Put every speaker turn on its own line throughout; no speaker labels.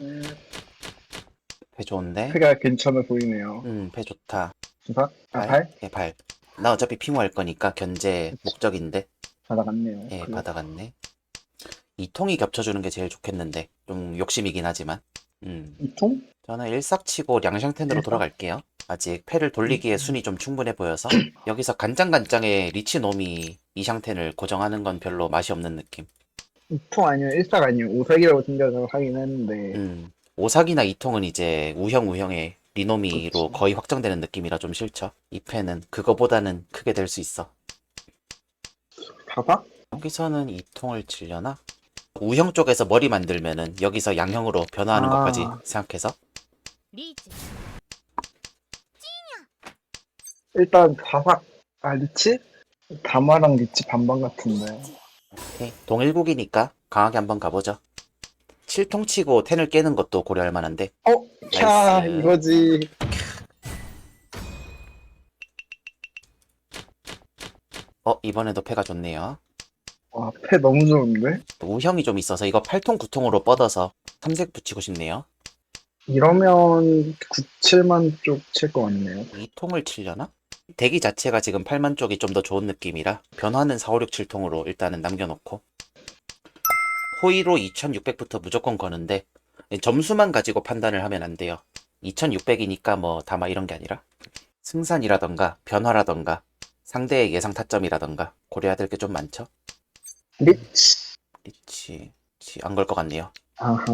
음,
배 좋은데?
패가 괜찮아 보이네요.
음, 배 좋다.
주사? 아,
발?
발?
예, 발. 나 어차피 핑호할 거니까 견제
그치.
목적인데.
받아갔네요.
예,
그-
받아갔네. 이 통이 겹쳐주는 게 제일 좋겠는데. 좀 욕심이긴 하지만. 음.
이 통?
저는 일삭치고 량샹텐으로
일삭?
돌아갈게요. 아직 패를 돌리기에
음.
순이 좀 충분해 보여서 여기서 간장간장의 리치놈이 이샹텐을 고정하는 건 별로 맛이 없는 느낌.
이통 아니면 일삭 아니면 오색이라고 생각을 하긴 했는데
음, 오삭이나 이통은 이제 우형 우형의 리노미로
그치.
거의 확정되는 느낌이라 좀 싫죠. 이 패는 그거보다는 크게 될 수 있어.
바박?
여기서는 이통을 치려나? 우형 쪽에서 머리 만들면은 여기서 양형으로 변화하는
아.
것까지 생각해서
리즈
일단 바박 아 리치? 다마랑 리치 반반 같은데
오케이. 동일국이니까 강하게 한번 가보죠. 7통 치고 텐을 깨는 것도 고려할 만한데
어? 캬
나이스.
이거지
어 이번에도 패가 좋네요.
와 패 너무 좋은데?
우형이 좀 있어서 이거 8통 9통으로 뻗어서 3색 붙이고 싶네요.
이러면 9, 7만 쪽 칠 것 같네요
2통을 치려나? 대기 자체가 지금 8만 쪽이 좀 더 좋은 느낌이라 변화는 4, 5, 6, 7통으로 일단은 남겨놓고 호의로 2600부터 무조건 거는데 점수만 가지고 판단을 하면 안 돼요. 2600이니까 뭐 다마 이런 게 아니라 승산이라던가 변화라던가 상대의 예상 타점이라던가 고려해야 될 게 좀 많죠.
리치
리치 안걸 것 같네요.
아하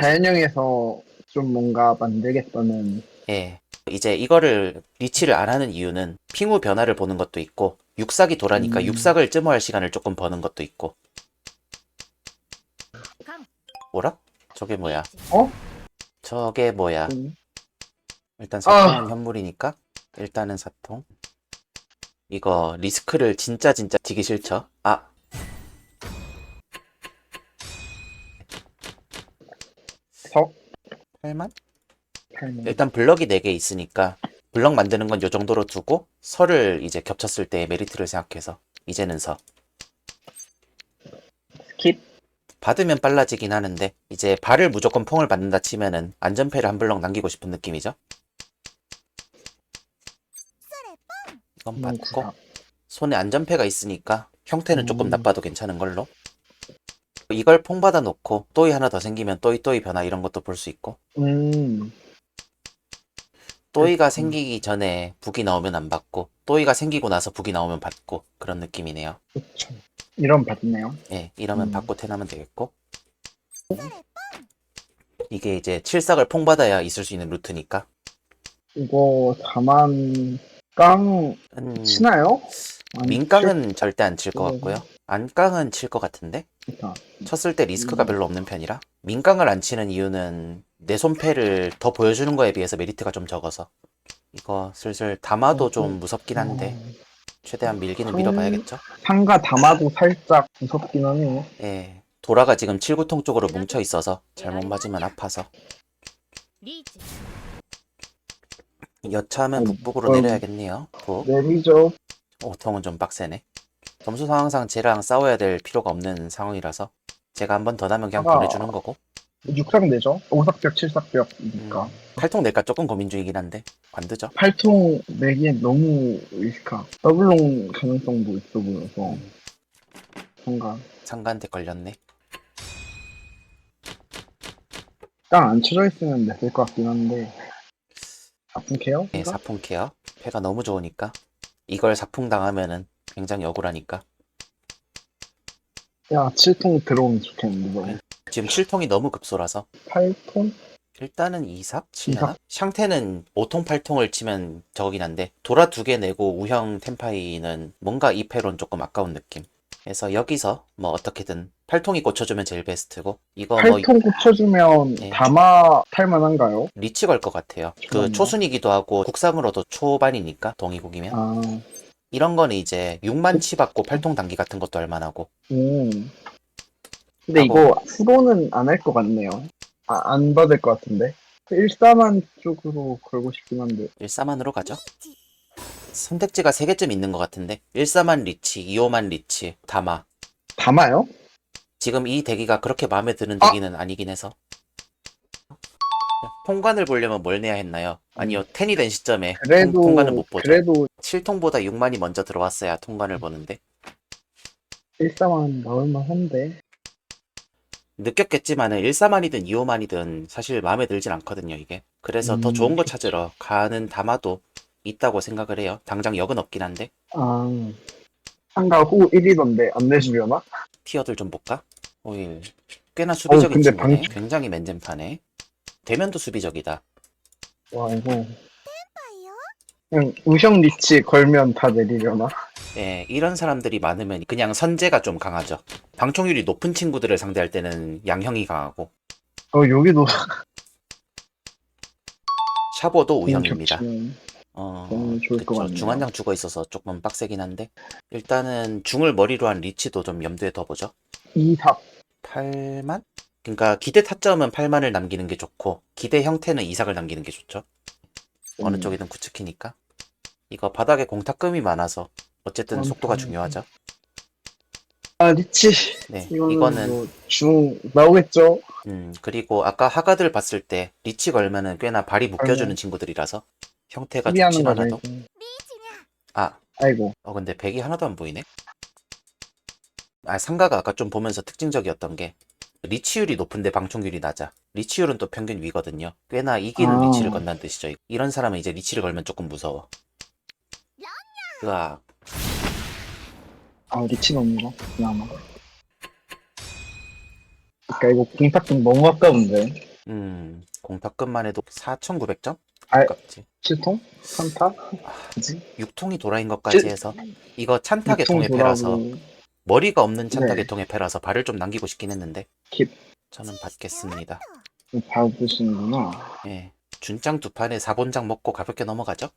자연형에서 좀 뭔가 만들겠다는
예. 이제 이거를 리치를 안 하는 이유는 핑후 변화를 보는 것도 있고 육삭이 돌아니까
음.
육삭을 찜호할 시간을 조금 버는 것도 있고
강
뭐라? 저게 뭐야?
어?
저게 뭐야?
음,
일단 사통은 현물이니까 일단은 사통 이거 리스크를 진짜 진짜 지기 싫죠? 아
4,
8만?
8만
일단 블럭이 4개 있으니까 블럭 만드는 건 요 정도로 두고 설을 이제 겹쳤을 때의 메리트를 생각해서 이제는 서
스킵
받으면 빨라지긴 하는데 이제 발을 무조건 퐁을 받는다 치면은 안전패를 한 블럭 남기고 싶은 느낌이죠. 이건 받고
9사
손에 안전패가 있으니까 형태는 조금
음.
나빠도 괜찮은 걸로. 이걸 퐁 받아 놓고 또이 하나 더 생기면 또이 또이 변화 이런 것도 볼 수 있고
음
또이가
음.
생기기 전에 북이 나오면 안 받고 또이가 생기고 나서 북이 나오면 받고 그런 느낌이네요.
그쵸 이런 받네요
예, 이러면
음.
받고 텐하면 되겠고. 이게 이제 칠삭을 퐁 받아야 있을 수 있는 루트니까.
이거 다만 깡
음,
치나요? 아니,
민깡은 절대 안 칠것
음.
같고요. 안깡은 칠 것 같은데
좋다.
쳤을 때 리스크가
음.
별로 없는 편이라 민깡을 안 치는 이유는 내 손패를 더 보여주는 거에 비해서 메리트가 좀 적어서 이거 슬슬 담아도
어,
좀
음.
무섭긴 한데
어,
최대한 밀기는
음.
밀어봐야겠죠.
상가 담아도 살짝 무섭긴 하네요
예, 도라가 지금 7구통 쪽으로 뭉쳐 있어서 잘못 맞으면 아파서
리즈
여차하면
음.
북북으로
음.
내려야겠네요. 북.
내리죠
5통은 좀 빡세네. 점수 상황상 쟤랑 싸워야 될 필요가 없는 상황이라서 제가 한 번 더 나면 그냥
아가.
보내주는 거고
육삭 내죠 5삭벽 7삭벽이니까
음. 8통 낼까 조금 고민 중이긴 한데 관두죠.
팔 8통 내기엔 너무 리스카 더블롱 가능성도 있어 보여서 상가
상가한테 걸렸네.
깡안 쳐져 있으면 냈을 것 같긴 한데 아픈게요?
예, 사풍 케어. 패가 너무 좋으니까 이걸 사풍 당하면은 굉장히 억울하니까
야 7통 들어오면 좋겠는데 너무
지금 7통이 너무 급소라서
8통?
일단은 2삭 치려나?
이삭?
샹테는 5통 8통을 치면 저거긴 한데 도라 두 개 내고 우형 템파이는 뭔가 이 패론 조금 아까운 느낌. 그래서 여기서 뭐 어떻게든 8통이 꽂혀주면 제일 베스트고 이거 뭐
8통 고쳐주면
네.
담아 탈만한가요?
리치 걸 것 같아요. 그
초반이요?
초순이기도 하고 국상으로도 초반이니까 동이국이면
아,
이런 거는 이제 6만 치 받고 8통 단기 같은 것도 할만하고
음. 근데
하고.
이거 프로는 안 할 것 같네요. 아, 안 받을 것 같은데. 1사만 쪽으로 걸고 싶긴 한데.
1사만으로 가죠. 선택지가 3개쯤 있는 것 같은데 1사만 리치, 2호만 리치, 다마
담아요?
지금 이 대기가 그렇게 마음에 드는
아!
대기는 아니긴 해서 통관을 보려면 뭘 내야 했나요? 아니요, 텐이 된 시점에 통-
그래도
통 관을 못 보죠.
그래도
7통보다 6만이 먼저 들어왔어야 통관을 보는데
1사만 나올만 한데
느꼈겠지만 은 1사만이든 2호만이든 사실 마음에 들진 않거든요, 이게. 그래서 더
음,
좋은 거
그치.
찾으러 가는 담화도 있다고 생각을 해요. 당장 역은 없긴 한데
아 상가 후 1위던데 안 내주려나?
티어들 좀 볼까? 오일 꽤나 수비적인
근데
친구네.
방-
굉장히 맨젠파네. 대면도 수비적이다.
와 이거 그냥 우형 리치 걸면 다 내리려나?
예, 이런 사람들이 많으면 그냥 선제가 좀 강하죠. 방총률이 높은 친구들을 상대할 때는 양형이 강하고
어 여기도
샤보도 우형입니다.
겹치면
어,
너무 좋을 것
그쵸.
같네요.
중한장 죽어 있어서 조금 빡세긴 한데 일단은 중을 머리로 한 리치도 좀 염두에 둬보죠.
2삽
8만? 그러니까 기대 타점은 8만을 남기는 게 좋고 기대 형태는 이삭을 남기는 게 좋죠. 어느
음.
쪽이든 구츠키니까. 이거 바닥에 공탁금이 많아서 어쨌든
음,
속도가
음.
중요하죠.
아 리치
네,
이거는,
이거는
뭐 중 나오겠죠?
음 그리고 아까 하가들 봤을 때 리치 걸면은 꽤나 발이 묶여주는
걸면.
친구들이라서 형태가 좋진
거죠
않아도
이거.
아,
아이고
어 근데 백이 하나도 안 보이네. 아 상가가 아까 좀 보면서 특징적이었던 게 리치율이 높은데 방총률이 낮아. 리치율은 또 평균 위거든요. 꽤나 이기는
아.
리치를 건다는 뜻이죠. 이런 사람은 이제 리치를 걸면 조금 무서워. 으악.
아 리치가 없나? 그나마 그니까 이거 공탁금 너무 아까운데
음, 공탁금만 해도 4,900점?
아.
아깝지.
7통? 3타? 그지?
6통이 도라인 것까지
칠-
해서 이거 찬타계
육통
통의 패라서
돌아오고
머리가 없는 찬타
네.
계통의 패라서 발을 좀 남기고 싶긴 했는데
킵.
저는 받겠습니다.
봐주시는구나.
예. 준장 두 판에 4본장 먹고 가볍게 넘어가죠.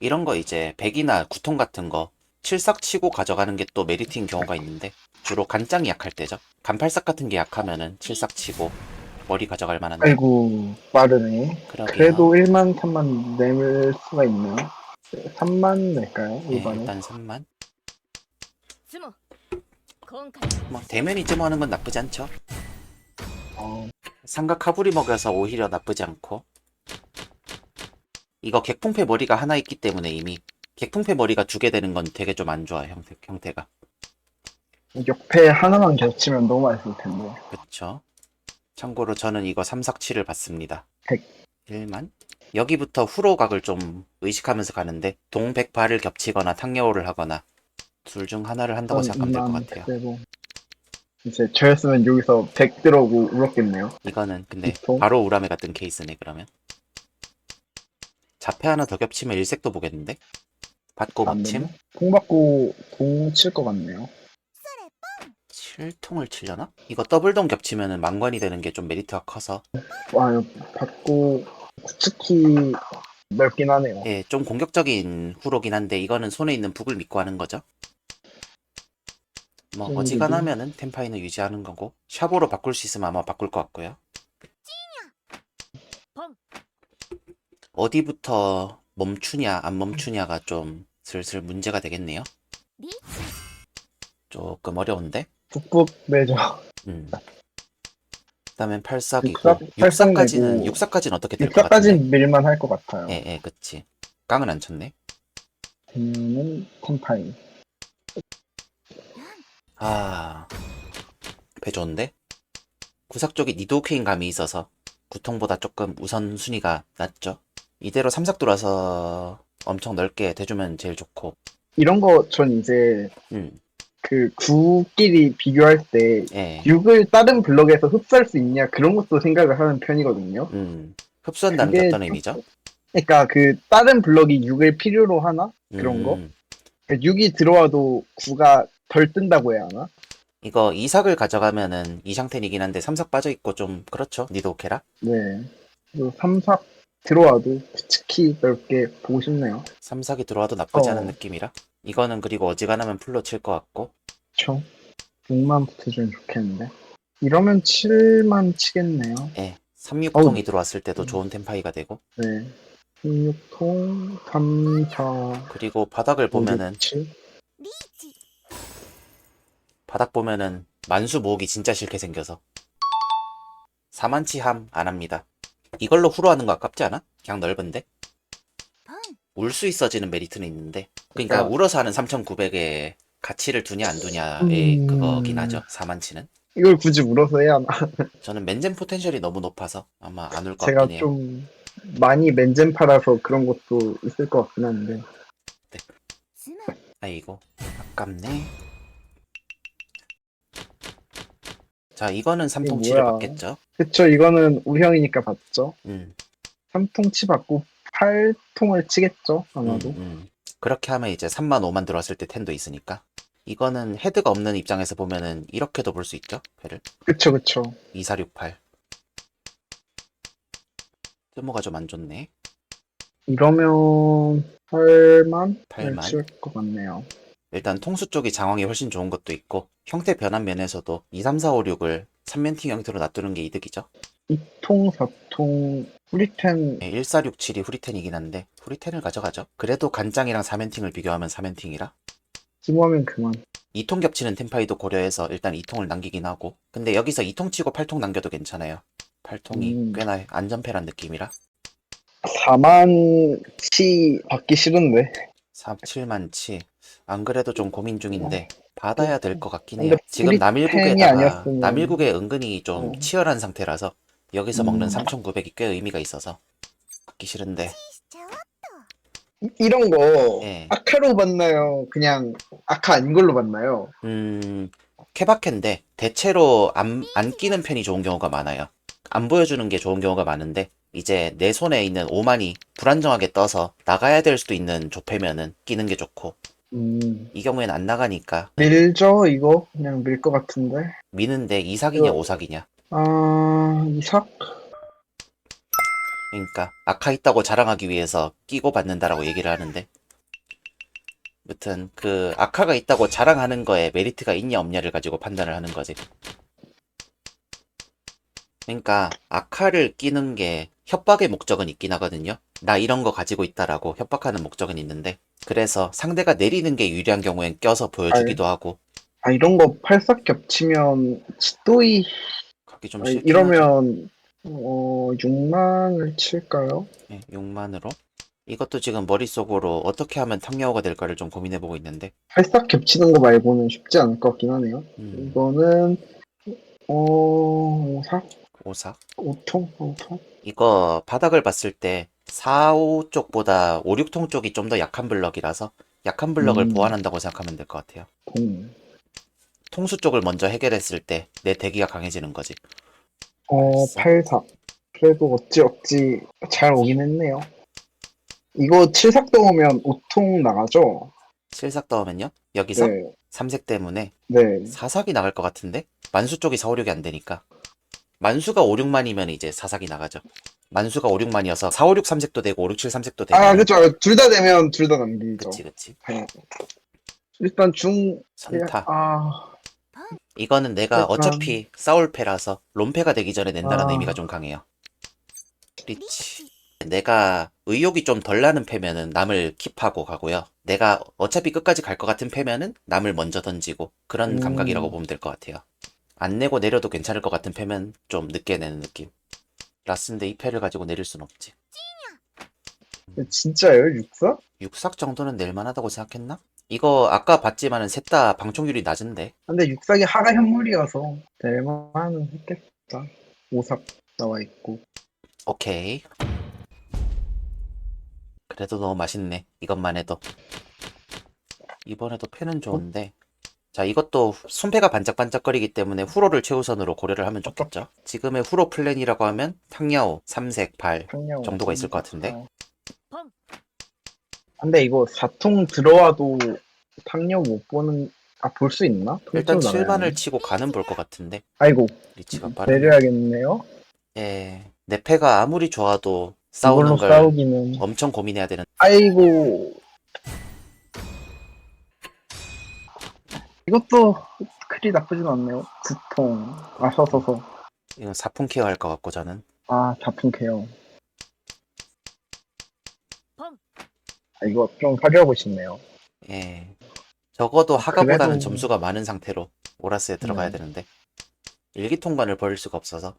이런 거 이제 백이나 구통 같은 거 칠삭 치고 가져가는 게 또 메리트인 경우가 있는데 주로 간장이 약할 때죠. 간팔삭 같은 게 약하면은 칠삭 치고 머리 가져갈 만한데
아이고, 빠르네.
그러게요.
그래도 1만, 3만 내밀 수가 있네요. 3만 낼까요?
예,
일반은?
일단 3만 뭐. 대면이 좀 하는 건 나쁘지 않죠.
어,
삼각 카부리 먹여서 오히려 나쁘지 않고. 이거 객풍패 머리가 하나 있기 때문에 이미 객풍패 머리가 두 개 되는 건 되게 좀 안 좋아 형태, 형태가.
옆에 하나만 겹치면 너무 맛있을 텐데.
그쵸. 참고로 저는 이거 삼삭치를 받습니다.
백.
1만. 여기부터 후로각을 좀 의식하면서 가는데 동백발을 겹치거나 탕여호를 하거나 둘 중 하나를 한다고 생각하면 될것
2만
같아요.
그대로 이제 저였으면 여기서 100 들어오고 울었겠네요.
이거는 근데
이통?
바로 우람에 같은 케이스네 그러면. 자폐 하나 더 겹치면 일색도 보겠는데? 받고
안 되나? 통 받고 동칠것 같네요.
7통을 치려나? 이거 더블동 겹치면은 망관이 되는 게 좀 메리트가 커서.
와 이거 받고 특히 넓긴 하네요.
예, 좀 공격적인 후로긴 한데 이거는 손에 있는 북을 믿고 하는 거죠. 뭐
음,
어지간하면은 템파이는 유지하는 거고 샤보로 바꿀 수 있으면 아마 바꿀 것 같고요.
펑
어디부터 멈추냐 안 멈추냐가 좀 슬슬 문제가 되겠네요. 조금 어려운데.
북북 매죠
음. 그다음엔 팔삭이고
육삭, 팔삭
육삭까지는 어떻게 될 것 같은데?
육사까지는 밀만 할 것 같아요
예, 예, 그치. 깡은 안 쳤네.
되면은 템파이
아, 배 좋은데? 구삭 쪽이 니도케인 감이 있어서 구통보다 조금 우선순위가 낮죠. 이대로 삼삭 돌아서 엄청 넓게 대주면 제일 좋고,
이런 거 전 이제
음,
그 구끼리 비교할 때
예,
6을 다른 블럭에서 흡수할 수 있냐 그런 것도 생각을 하는 편이거든요.
음, 흡수한다는 게 어떤 의미죠?
그러니까 그 다른 블럭이 6을 필요로 하나? 그런 거?
음,
그러니까 6이 들어와도 9가 덜 뜬다고 해야 하나?
이거 이삭을 가져가면은 이상텐이긴 한데 삼삭 빠져 있고 좀 그렇죠. 니도케라.
네. 그리고 3, 4 들어와도 특히 넓게 보고 싶네요.
삼삭이 들어와도 나쁘지
어.
않은 느낌이라. 이거는 그리고 어지간하면 풀로 칠 것 같고,
그쵸? 6만 붙어주면 좋겠는데. 이러면 7만 치겠네요.
예, 360이
어우.
들어왔을 때도
음.
좋은 템파이가 되고,
네. 16통, 3, 4,
그리고 바닥을 보면은
7.
リーチ
바닥 보면은 만수 모으기 진짜 싫게 생겨서. 사만치함 안 합니다. 이걸로 후로하는 거 아깝지 않아? 그냥 넓은데? 울 수 있어지는 메리트는 있는데. 그러니까,
그러니까
울어서 하는 3,900에 가치를 두냐 안 두냐의
음.
그거긴 하죠 사만치는.
이걸 굳이 울어서 해야 하나?
저는 맨젠 포텐셜이 너무 높아서 아마 안 울 것 같긴 해요.
제가 좀 많이 맨젠 팔아서 그런 것도 있을 것 같긴 한데.
네.
아이고 아깝네. 자 이거는 삼통치를
뭐야.
받겠죠.
그쵸 이거는 우형이니까 봤죠
음,
3통치 받고 8통을 치겠죠 아마도
음, 음. 그렇게 하면 이제 3만 5만 들어왔을 때 텐도 있으니까. 이거는 헤드가 없는 입장에서 보면은 이렇게도 볼 수 있죠. 배를
그쵸 그쵸
2468. 뜨모가 좀 안 좋네.
이러면 8만?
8만.
칠것 같네요
일단 통수 쪽이 장황이 훨씬 좋은 것도 있고 형태 변환 면에서도 2, 3, 4, 5, 6을 3면팅 형태로 놔두는 게 이득이죠.
2통 4통 후리텐
네, 1467이 후리텐이긴 한데 후리텐을 가져가죠. 그래도 간장이랑 4면팅을 비교하면 4면팅이라
스모하면 그만
2통 겹치는 템파이도 고려해서 일단 2통을 남기긴 하고 근데 여기서 2통 치고 8통 남겨도 괜찮아요. 8통이
음.
꽤나 안전패란 느낌이라
4만 치 받기 싫은데
4, 7만 치 안 그래도 좀 고민 중인데 받아야 될 것 같긴 해요. 지금 남일국에다가
아니었으면
남일국에 은근히 좀
음,
치열한 상태라서 여기서 먹는
음,
3,900이 꽤 의미가 있어서 받기 싫은데
이런 거
예.
아카로 받나요? 그냥 아카 아닌 걸로 받나요?
음, 케바케인데 대체로 안, 안 끼는 편이 좋은 경우가 많아요. 안 보여주는 게 좋은 경우가 많은데 이제 내 손에 있는 오만이 불안정하게 떠서 나가야 될 수도 있는 조패면은 끼는 게 좋고
음.
이 경우엔 안 나가니까.
밀죠 이거? 그냥 밀 것 같은데.
미는데 이삭이냐
이거-
오삭이냐?
아 이삭?
그러니까 아카 있다고 자랑하기 위해서 끼고 받는다라고 얘기를 하는데. 무튼 그 아카가 있다고 자랑하는 거에 메리트가 있냐 없냐를 가지고 판단을 하는 거지. 그러니까 아카를 끼는 게 협박의 목적은 있긴 하거든요 나 이런 거 가지고 있다라고 협박하는 목적은 있는데 그래서 상대가 내리는 게 유리한 경우엔 껴서 보여주기도 하고
아 이런 거 팔싹 겹치면 치도이
가기 좀
아니,
싫긴 하죠.
이러면 어 6만을 칠까요?
예, 6만으로 이것도 지금 머릿속으로 어떻게 하면 탕야호가 될까를 좀 고민해보고 있는데
팔싹 겹치는 거 말고는 쉽지 않을 것 같긴 하네요.
음,
이거는 어 5삭?
오삭
5통? 5통?
이거 바닥을 봤을 때 4, 5 쪽보다 5, 6통 쪽이 좀 더 약한 블럭이라서 약한 블럭을
음.
보완한다고 생각하면 될 것 같아요.
통.
통수 쪽을 먼저 해결했을 때 내 대기가 강해지는 거지.
어,
알았어.
8삭. 그래도 어찌어찌 잘 오긴 했네요. 이거 7삭 떠오면 5통 나가죠?
실삭 떠오면요. 여기서
네.
삼색 때문에
네.
사삭이 나갈 것 같은데 만수 쪽이 4, 5, 6이 안 되니까 만수가 5, 6만이면 이제 사삭이 나가죠. 만수가 5, 6만이어서 4, 5, 6, 3색도 되고 5, 6, 7, 3색도 되고
아 그렇죠. 둘 다 되면 둘 다 남기죠.
그치 그치
네. 일단 중
선타
아
이거는 내가
그러니까.
어차피 싸울 패라서 롬패가 되기 전에 낸다는
아.
의미가 좀 강해요 리치 내가 의욕이 좀 덜 나는 패면은 남을 킵하고 가고요 내가 어차피 끝까지 갈 것 같은 패면은 남을 먼저 던지고 그런
음.
감각이라고 보면 될 것 같아요 안 내고 내려도 괜찮을 것 같은 패면 좀 늦게 내는 느낌 라스인데 이 패를 가지고 내릴 순 없지.
진짜예요? 육삭?
육삭 정도는 낼만하다고 생각했나? 이거 아까 봤지만은 셋 다 방총률이 낮은데
근데 육삭이 하가 현물이어서 될만은 했겠다. 오삭 나와 있고.
오케이. 그래도 너무 맛있네. 이것만 해도. 이번에도 패는 좋은데. 자, 이것도 손패가 반짝반짝거리기 때문에 후로를 최우선으로 고려를 하면 좋겠죠. 지금의 후로 플랜이라고 하면 탕야오, 삼색, 발. 정도가 있을 것 같은데?
어.
펑.
근데 이거 4통 들어와도 탕료 못 보는, 아, 볼 수 있나?
일단
통째로 나가야
7반을
하네.
치고 가는 볼 것 같은데.
아이고,
리치가 빠르네.
내려야겠네요.
예. 내 패가 아무리 좋아도 싸우는
이걸로
걸
싸우기는.
엄청 고민해야 되는.
아이고. 이것도 그리 나쁘진 않네요. 9통. 아, 서서서.
이건 사풍 케어 할 것 같고 저는.
아, 자풍해요.
펑.
아, 이거 좀 화려하고 싶네요.
예. 적어도 하가보다는
그래도-
점수가 많은 상태로 오라스에 들어가야
네.
되는데 일기 통관을 버릴 수가 없어서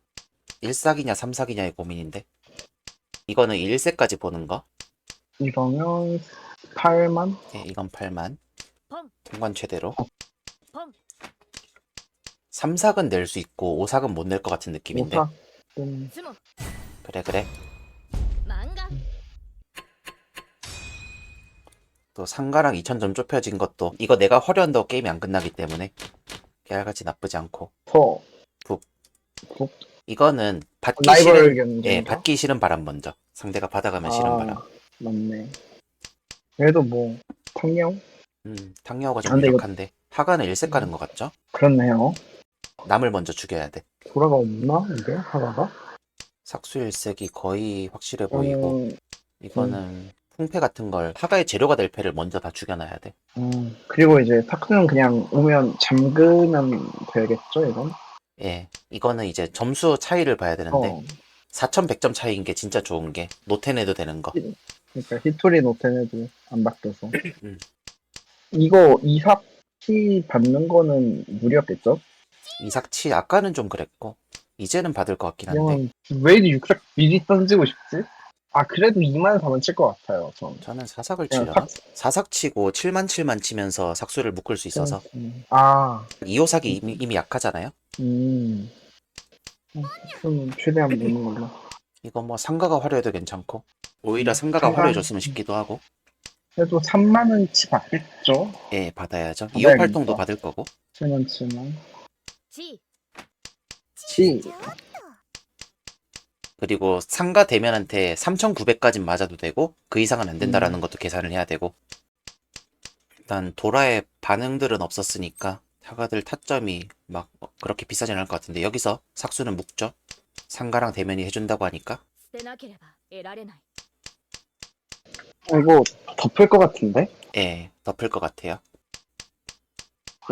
1삭이냐 3삭이냐의 고민인데 이거는 1세까지 보는 거
이러면 8만?
예, 이건 8만
펑.
통관 최대로
펑.
3삭은 낼 수 있고 5삭은 못 낼 것 같은 느낌인데.
음,
그래 그래.
망각.
또 상가랑 2000점 좁혀진 것도 이거 내가 허련도 게임이 안 끝나기 때문에 계알같이 나쁘지 않고
퍼. 북. 북.
이거는 받기 싫은
경쟁.
예 받기 싫은 바람 먼저 상대가 받아가면 아, 싫은 바람
맞네. 그래도 뭐 탕녀?
음 탕여우가 좀 아,
근데 이거-
한데, 하가는 1색 가는 것 같죠?
그렇네요.
남을 먼저 죽여야 돼
돌아가 없나? 이게? 하다가?
삭수 1색이 거의 확실해 보이고
음,
이거는 풍패 같은 걸 하가의 재료가 될 패를 먼저 다 죽여놔야 돼
음, 그리고 이제 타크는 그냥 오면 잠그면 되겠죠, 이건?
예, 이거는 이제 점수 차이를 봐야 되는데
어.
4100점 차이인 게 진짜 좋은 게 노텐해도 되는 거
그러니까 히토리 노텐에도 안 바뀌어서.
음.
이거 이 삭키 받는 거는 무리였겠죠?
이삭치 아까는 좀 그랬고 이제는 받을 것 같긴 한데
그냥 왜 이리 육삭 미리 던지고 싶지? 아 그래도 2만 4만 칠 것 같아요. 전.
저는 사삭을
그냥
치려나?
삭-
사삭 치고 7만 7만 치면서 삭수를 묶을 수 있어서
음. 아,
이호삭이 이미, 이미 약하잖아요
음. 좀 최대한 보는 걸로.
이거 뭐 상가가 화려해도 괜찮고 오히려
음,
상가가
상가-
화려해졌으면 싶기도 하고
그래도 3만은 치 받겠죠?
예 받아야죠
받아야겠다.
25활동도 받을 거고
7만 7만.
地
치.
ちょっと
그리고 상가 대면한테 3900까지 맞아도 되고 그 이상은 안
음.
된다라는 것도 계산을 해야 되고 일단 도라의 반응들은 없었으니까 사가들 타점이 막 그렇게 비싸진 않을 것 같은데 여기서 삭수는 묵죠 상가랑 대면이 해준다고 하니까
捨てなければ得られない
어, 이거 덮을 것 같은데?
예 덮을 것 같아요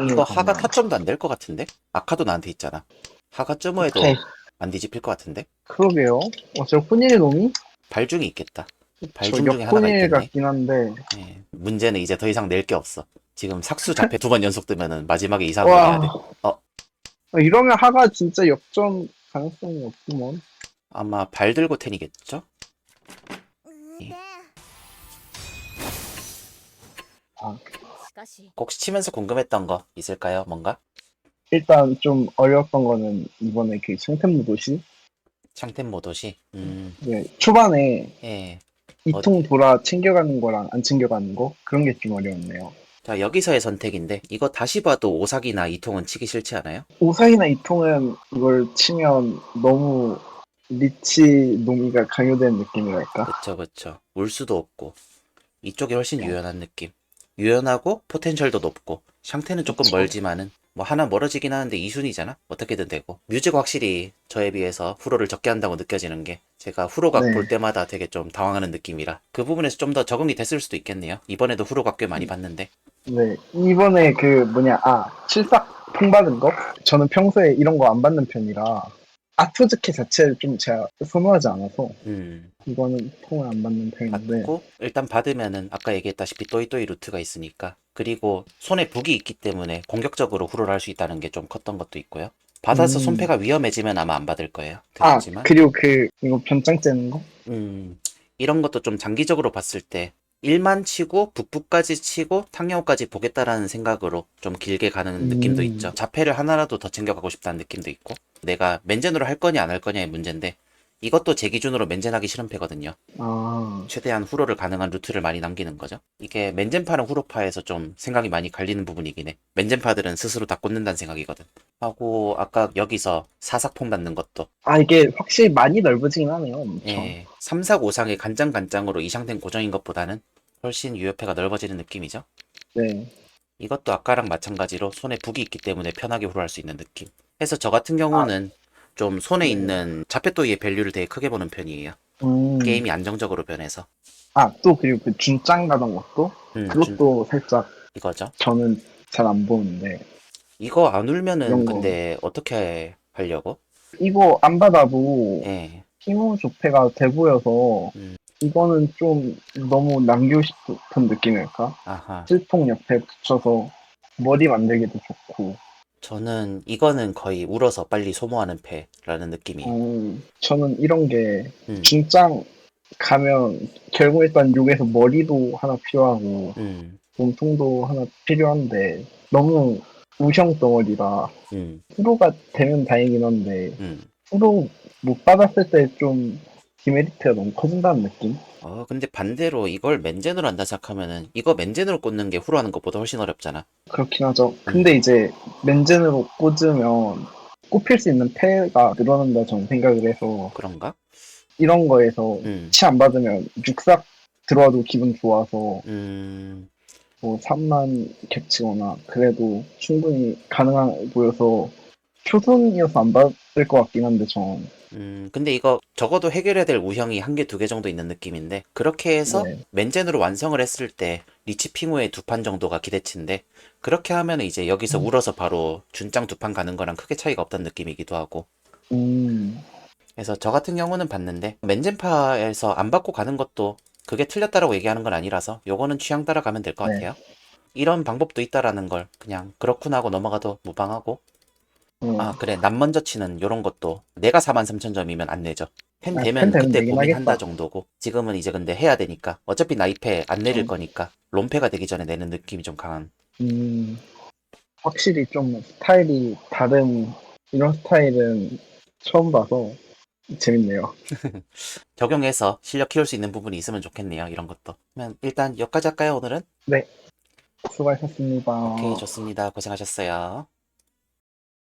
이거 하가 타점도 안 될 것 같은데 아카도 나한테 있잖아 하가
오케이.
안 뒤집힐 것 같은데
그러게요. 어제 혼일 놈이?
발중이 있겠다 발중 중에 하나가 있겠네
같긴 한데.
예, 문제는 이제 더 이상 낼 게 없어. 지금 삭수 잡혀 두번 연속 뜨면은 마지막에 이상한 거 해야 돼.
와.
어.
어, 이러면 하가 진짜 역전 가능성이 없구먼.
아마 발 들고 텐이겠죠?
아,
혹시 치면서 궁금했던 거 있을까요? 뭔가?
일단 좀 어려웠던 거는 이번에 그 창템무도시
창템모도시? 음,
네, 초반에
예.
이통 돌아 챙겨가는 거랑 안 챙겨가는 거 그런 게 좀 어려웠네요.
자, 여기서의 선택인데, 이거 다시 봐도 오사기나 이통은 치기 싫지 않아요?
오사기나 이통은 이걸 치면 너무 리치 농이가 강요된 느낌이랄까.
그쵸, 그쵸. 울 수도 없고, 이쪽이 훨씬 네. 유연한 느낌. 유연하고, 포텐셜도 높고, 샹테는 조금. 멀지만은, 뭐 하나 멀어지긴 하는데 2순위잖아? 어떻게든 되고. 뮤즈가 확실히 저에 비해서 후로를 적게 한다고 느껴지는 게, 제가 후로각
네.
볼 때마다 되게 좀 당황하는 느낌이라, 그 부분에서 좀 더 적응이 됐을 수도 있겠네요. 이번에도 후로각 꽤
음.
많이 봤는데.
네, 이번에 그 뭐냐, 아, 칠삭 통 받은 거? 저는 평소에 이런 거 안 받는 편이라, 아토즈케 자체를 좀 제가 선호하지 않아서,
음,
이거는 통을 안 받는 편인데,
받고, 일단 받으면은, 아까 얘기했다시피 또이또이 루트가 있으니까, 그리고 손에 북이 있기 때문에 공격적으로 후로를 할 수 있다는 게 좀 컸던 것도 있고요. 받아서
음.
손패가 위험해지면 아마 안 받을 거예요.
아,
그렇지만.
그리고 그, 이거 변장 째는 거?
음, 이런 것도 좀 장기적으로 봤을 때 1만 치고 북북까지 치고 탕야오까지 보겠다라는 생각으로 좀 길게 가는 느낌도
음.
있죠. 자폐를 하나라도 더 챙겨가고 싶다는 느낌도 있고 내가 맨젠으로 할 거냐 안 할 거냐의 문제인데 이것도 제 기준으로 맨젠하기 싫은 패거든요.
아,
최대한 후로를 가능한 루트를 많이 남기는 거죠. 이게 맨젠파랑 후로파에서 좀 생각이 많이 갈리는 부분이긴 해. 맨젠파들은 스스로 다 꽂는다는 생각이거든. 하고 아까 여기서 사삭폼 받는 것도
아, 이게 확실히 많이 넓어지긴 하네요, 엄청.
예, 3, 4, 5상의 간장간장으로 이상된 고정인 것보다는 훨씬 유효패가 넓어지는 느낌이죠.
네.
이것도 아까랑 마찬가지로 손에 북이 있기 때문에 편하게 후로할 수 있는 느낌. 해서 저 같은 경우는 좀 손에
네.
있는 자폐또이의 밸류를 되게 크게 보는 편이에요.
음.
게임이 안정적으로 변해서.
아, 또 그리고 그 준짱 가던 것도?
음, 준-
그것도 살짝
이거죠.
저는 잘 안 보는데,
이거 안 울면은
이런 거.
근데 어떻게 하려고?
이거 안 받아도
예.
티모 조패가 돼 보여서
음.
이거는 좀 너무 남기고 싶은 느낌일까?
아하.
실통 옆에 붙여서 머리 만들기도 좋고
저는 이거는 거의 울어서 빨리 소모하는 패라는 느낌이.
음, 저는 이런 게
음,
중장 가면 결국 일단 욕에서 머리도 하나 필요하고
음,
몸통도 하나 필요한데 너무 우형 덩어리라
음,
프로가 되면 다행이긴 한데
음.
프로 못 받았을 때 좀 디메리트가 너무 커진다는 느낌?
어, 근데 반대로 이걸 맨젠으로 한다 생각하면은 이거 맨젠으로 꽂는 게 후로 하는 것보다 훨씬 어렵잖아.
그렇긴 하죠. 근데 이제 맨젠으로 꽂으면 꼽힐 수 있는 패가 늘어난다 저는 생각을 해서
그런가?
이런 거에서
음,
치 안 받으면 육삭 들어와도 기분 좋아서
음,
뭐 3만 겹치거나 그래도 충분히 가능한 보여서 표준이어서 안 받을 것 같긴 한데 전
음. 근데 이거 적어도 해결해야 될 우형이 한 개, 두 개 정도 있는 느낌인데 그렇게 해서
네.
맨젠으로 완성을 했을 때 리치 핑후의 두 판 정도가 기대치인데 그렇게 하면 이제 여기서
음.
울어서 바로 준장 두판 가는 거랑 크게 차이가 없다는 느낌이기도 하고
음,
그래서 저 같은 경우는 봤는데 맨젠파에서 안 받고 가는 것도 그게 틀렸다라고 얘기하는 건 아니라서 요거는 취향 따라 가면 될 것
네.
같아요. 이런 방법도 있다라는 걸 그냥 그렇구나 하고 넘어가도 무방하고
음,
아 그래 남 먼저 치는 요런 것도 내가 43,000점이면 안 내죠. 펜
아,
되면
펜 되면
그때
내긴
고민한다
하겠다.
정도고 지금은 이제 근데 해야 되니까 어차피 나이패 안 내릴
음.
거니까 롬패가 되기 전에 내는 느낌이 좀 강한
음, 확실히 좀 스타일이 다른 이런 스타일은 처음 봐서 재밌네요.
적용해서 실력 키울 수 있는 부분이 있으면 좋겠네요. 이런 것도. 그러면 일단 여기까지 할까요 오늘은?
수고하셨습니다.
오케이 좋습니다. 고생하셨어요.